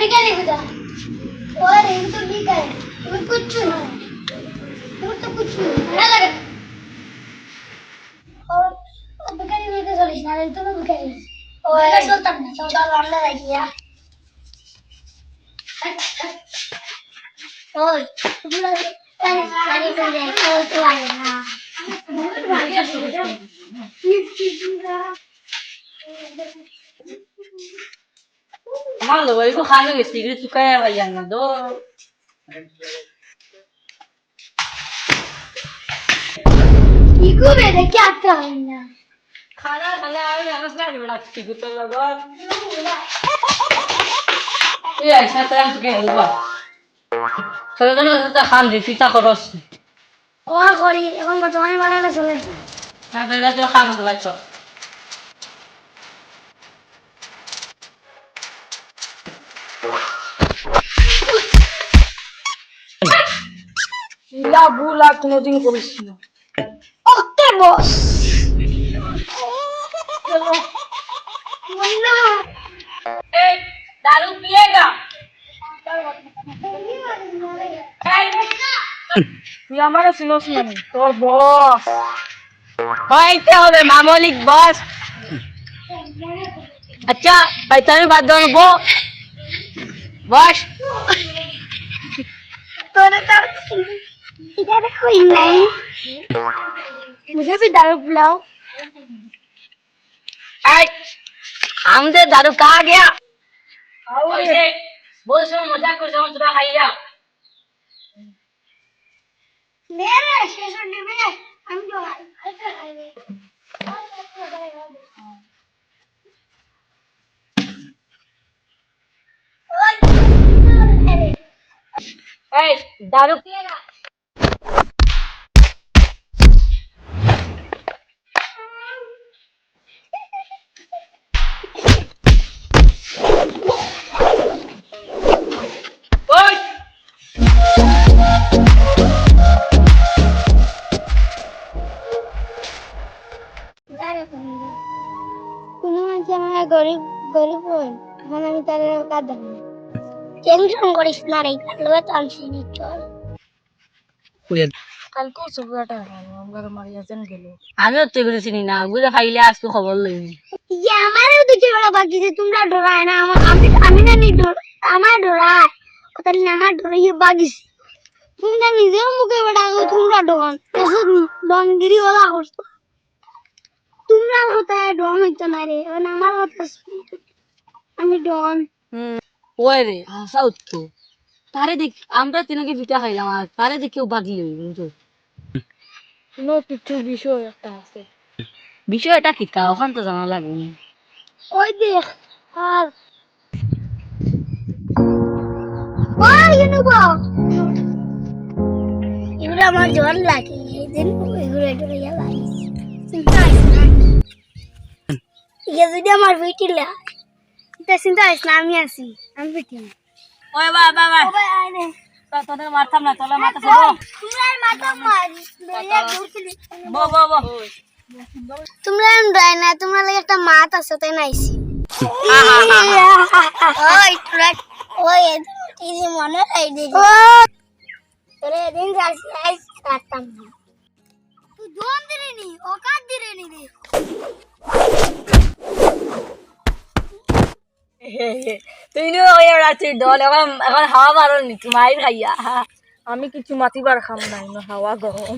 भी क्या नहीं बता और रिंग तो भी है तुम कुछ नहीं तो कुछ नहीं। ना लगा। और अब क्या नहीं बता सॉरी ना तुम तो मैं क्या और मैं सोचता हूँ चलो। हमने लगी गया और पूरा पानी पानी कर दे और तो आए ना। बहुत बढ़िया malo, voy cojando que sigue tu cara bailando. Y cubre de qué ataña. Jala, jala, ahora no sale, ¿verdad? Si tú te lo das. Y ahí está atrás que es igual. Solo que no se está jando y fita jorosa. Oh, Jori, con que tu mano me va a la soleta. La verdad, yo jamás lo he hecho. লাগছ ইলা বুলা কোনোদিন করিস না। ওকে বস। দারু পিয়েগা তুই আমার চিনস না। তোর বস। হইতে হবে মামলিক বস। আচ্ছা ভাই তুমি বাদ দাও বো বস। তোরে इधर कोई नहीं मुझे भी दारू पिलाओ हमसे दारू कहा गया मज़ाक मेरे शिशु में हम जो दारू पिएगा গরিব গরিব এখন আমি তার কাঁদাম টেনশন করিস না রে কাটলে তো আনছি চল। কালকেও চুপড়াটা আমার মারিয়া যেন গেল। আমিও তো এগুলো চিনি না ওগুলো খাইলে আজকে খবর লইবি ইয়ে আমারও দুটো বেলা বাকি যে তোমরা ডরায় না আমার আমি আমি না নি ডর আমার ডরায় তাহলে আমার ডরাইয়ে বাগিস। তোমরা নিজেও মুখে বেড়া তোমরা ডন এসব ডনগিরি ওলা করছ। তোমরা কথা ডন হইতো না রে আমার কথা। আমি ডন। ওই রে হাসা উঠতো। তারে দেখ আমরা তিনকে পিঠা খাইলাম আর তারে দেখেও বাগি লইবি বুঝছ? কোনো কিছু বিষয় একটা আছে। বিষয়টা কি? তা ওখান তো জানা লাগবে ওই দেখ আর ওই ইউনুবো এগুলো আমার জ্বর লাগে এই দিন এগুলো এগুলো লাগে। চিন্তা আছে না ইয়ে যদি আমার পিটিলা এটা চিন্তা আছে না আমি আছি আমি পিটি ওই বা বা বা ওই আরে তোদের মারতাম না তোলা মাথা সব তোমরা মাথা মার বো বো বো তোমরা ডয় না তোমরা লাগে একটা মাত আছে তাই নাইছি ওই তোরা ওই টিজি মনে রাই দিদি তোরে এদিন যাচ্ছি আই কাটতাম না তুই দোন দিরে নি অকাত দিরে নি রে তুই দল এখন এখন হাওয়া মারো নি মাইর খাইয়া আমি কিছু মাতিবার খাম নাই হাওয়া গরম।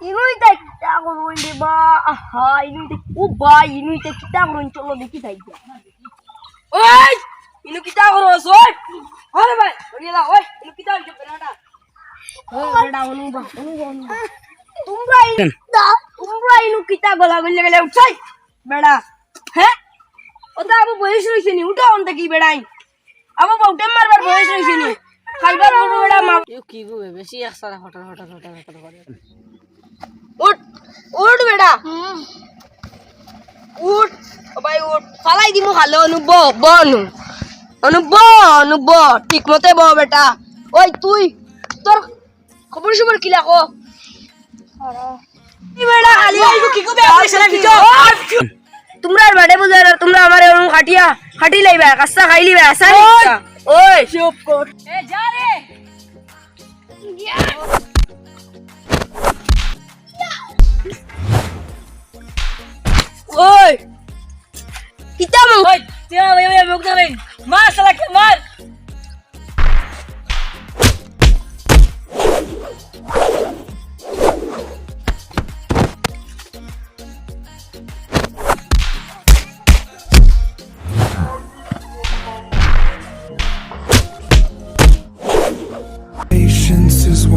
ইনুইটা কিটা করুন রে বা। আহা ইনুইটা ও বা ইনুইটা কিটা করুন চলো দেখি তাই ওই ইনু কিতা করো ওই। আরে ভাই ওই না ওই ইনু কিতা হইছে বেনাটা ওই বেটা অনু বা অনু বা অনু তোমরা তোমরা ইনু কিতা গলা গলে গেলে উঠাই বেড়া। হ্যাঁ ওটা আবু বয়স রইছে নি উঠা অন কি বেড়াই। আবু বউটে মারবার বয়স রইছে নি। খাইবার বড় বেড়া মা কি গো বেশি একসাথে হঠাৎ হঠাৎ হঠাৎ হঠাৎ করে। উঠ উঠ বেড়া। উঠ ভাই উঠ। ফালাই দিমু খালো অনু ব ব অনু। অনু ব অনু ব ঠিক মতে ব বেটা। ওই তুই তোর খবর সবর কি লাখো? বেড়া খালি? আইবো কি কবে তোমরা আর বাড়ে বুঝার আর তোমরা আমার এরকম খাটিয়া খাটি লাইবা কাঁচা খাই লিবা আসা ওই চুপ কর। এ যা রে। ওই। কিতা মং ওই তুই আমার ভাই মুখ ধরে মার শালা মার।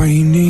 rainy